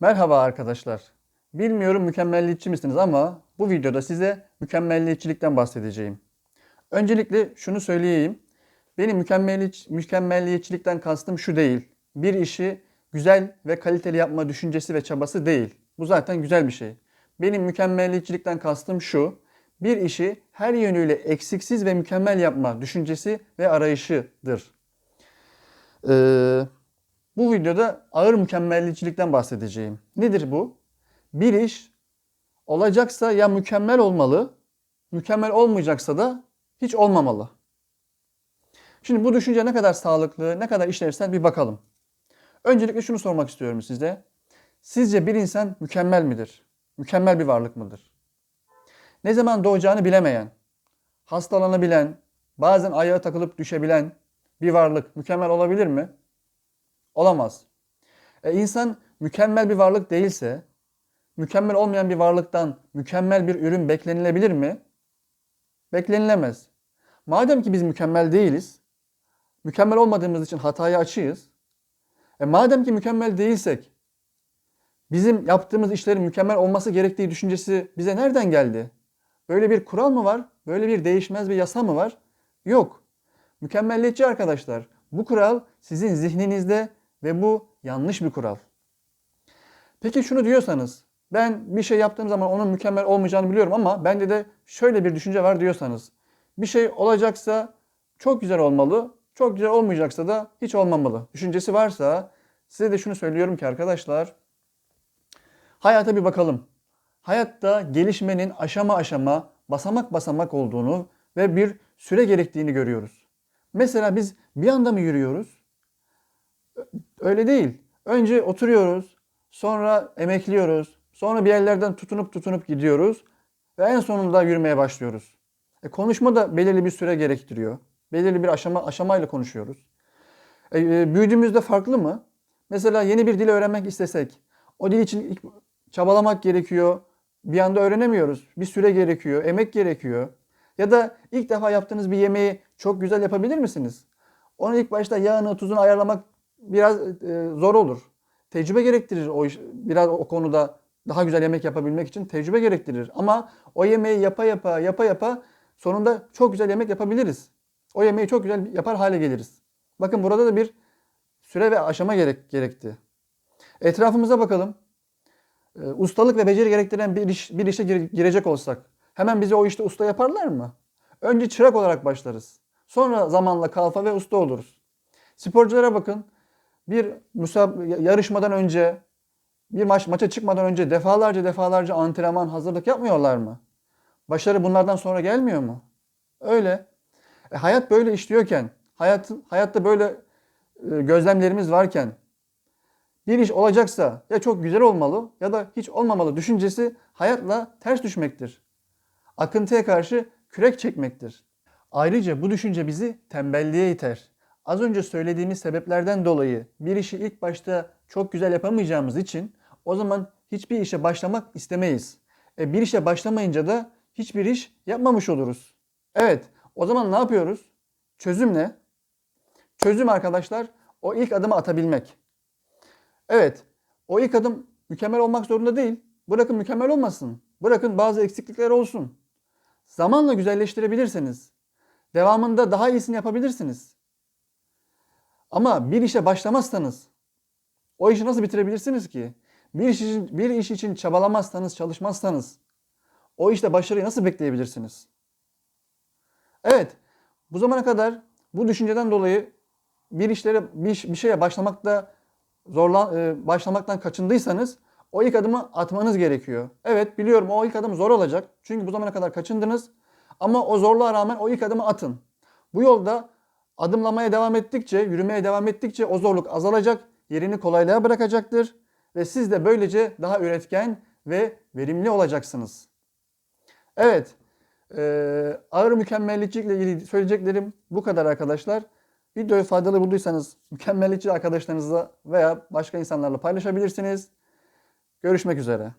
Merhaba arkadaşlar. Bilmiyorum mükemmelliyetçi misiniz ama bu videoda size mükemmelliyetçilikten bahsedeceğim. Öncelikle şunu söyleyeyim. Benim mükemmelliyetçi, mükemmelliyetçilikten kastım şu değil. Bir işi güzel ve kaliteli yapma düşüncesi ve çabası değil. Bu zaten güzel bir şey. Benim mükemmelliyetçilikten kastım şu. Bir işi her yönüyle eksiksiz ve mükemmel yapma düşüncesi ve arayışıdır. Ee, bu videoda ağır mükemmelliyetçilikten bahsedeceğim. Nedir bu? Bir iş olacaksa ya mükemmel olmalı, mükemmel olmayacaksa da hiç olmamalı. Şimdi bu düşünce ne kadar sağlıklı, ne kadar işlevsel bir bakalım. Öncelikle şunu sormak istiyorum size. Sizce bir insan mükemmel midir? Mükemmel bir varlık mıdır? Ne zaman doğacağını bilemeyen, hastalanabilen, bazen ayağa takılıp düşebilen bir varlık mükemmel olabilir mi? Olamaz. E insan mükemmel bir varlık değilse, mükemmel olmayan bir varlıktan mükemmel bir ürün beklenilebilir mi? Beklenilemez. Madem ki biz mükemmel değiliz, mükemmel olmadığımız için hataya açığız. E madem ki mükemmel değilsek, bizim yaptığımız işlerin mükemmel olması gerektiği düşüncesi bize nereden geldi? Böyle bir kural mı var? Böyle bir değişmez bir yasa mı var? Yok. Mükemmelliyetçi arkadaşlar. Bu kural sizin zihninizde ve bu yanlış bir kural. Peki şunu diyorsanız, ben bir şey yaptığım zaman onun mükemmel olmayacağını biliyorum ama bende de şöyle bir düşünce var diyorsanız, bir şey olacaksa çok güzel olmalı, çok güzel olmayacaksa da hiç olmamalı. Düşüncesi varsa size de şunu söylüyorum ki arkadaşlar, hayata bir bakalım. Hayatta gelişmenin aşama aşama, basamak basamak olduğunu ve bir süre gerektiğini görüyoruz. Mesela biz bir anda mı yürüyoruz? Öyle değil. Önce oturuyoruz, sonra emekliyoruz, sonra bir yerlerden tutunup tutunup gidiyoruz ve en sonunda yürümeye başlıyoruz. E, konuşma da belirli bir süre gerektiriyor. Belirli bir aşama aşamayla konuşuyoruz. E, e, büyüdüğümüzde farklı mı? Mesela yeni bir dil öğrenmek istesek, o dil için ilk çabalamak gerekiyor. Bir anda öğrenemiyoruz. Bir süre gerekiyor, emek gerekiyor. Ya da ilk defa yaptığınız bir yemeği çok güzel yapabilir misiniz? Onu ilk başta yağını, tuzunu ayarlamak biraz e, zor olur. Tecrübe gerektirir o iş, biraz o konuda daha güzel yemek yapabilmek için tecrübe gerektirir. Ama o yemeği yapa yapa yapa yapa sonunda çok güzel yemek yapabiliriz. O yemeği çok güzel yapar hale geliriz. Bakın burada da bir süre ve aşama gerek, gerekti. Etrafımıza bakalım. E, ustalık ve beceri gerektiren bir, iş, bir işe gire- girecek olsak hemen bizi o işte usta yaparlar mı? Önce çırak olarak başlarız. Sonra zamanla kalfa ve usta oluruz. Sporculara bakın. Bir musab yarışmadan önce, bir maç maça çıkmadan önce defalarca defalarca antrenman, hazırlık yapmıyorlar mı? Başarı bunlardan sonra gelmiyor mu? Öyle. E, hayat böyle işliyorken, hayat, hayatta böyle e, gözlemlerimiz varken bir iş olacaksa ya çok güzel olmalı ya da hiç olmamalı düşüncesi hayatla ters düşmektir. Akıntıya karşı kürek çekmektir. Ayrıca bu düşünce bizi tembelliğe iter. Az önce söylediğimiz sebeplerden dolayı bir işi ilk başta çok güzel yapamayacağımız için o zaman hiçbir işe başlamak istemeyiz. E bir işe başlamayınca da hiçbir iş yapmamış oluruz. Evet, o zaman ne yapıyoruz? Çözüm ne? Çözüm arkadaşlar o ilk adımı atabilmek. Evet, o ilk adım mükemmel olmak zorunda değil. Bırakın mükemmel olmasın. Bırakın bazı eksiklikler olsun. Zamanla güzelleştirebilirsiniz. Devamında daha iyisini yapabilirsiniz. Ama bir işe başlamazsanız o işi nasıl bitirebilirsiniz ki? Bir iş için, bir iş için çabalamazsanız, çalışmazsanız o işte başarıyı nasıl bekleyebilirsiniz? Evet, bu zamana kadar bu düşünceden dolayı bir işlere bir, bir şeye başlamakta zorlan e, başlamaktan kaçındıysanız o ilk adımı atmanız gerekiyor. Evet biliyorum o ilk adım zor olacak. Çünkü bu zamana kadar kaçındınız. Ama o zorluğa rağmen o ilk adımı atın. Bu yolda adımlamaya devam ettikçe, yürümeye devam ettikçe o zorluk azalacak, yerini kolaylığa bırakacaktır ve siz de böylece daha üretken ve verimli olacaksınız. Evet, eee, ağır mükemmelliyetçilikle ilgili söyleyeceklerim bu kadar arkadaşlar. Videoyu faydalı bulduysanız mükemmelliyetçi arkadaşlarınızla veya başka insanlarla paylaşabilirsiniz. Görüşmek üzere.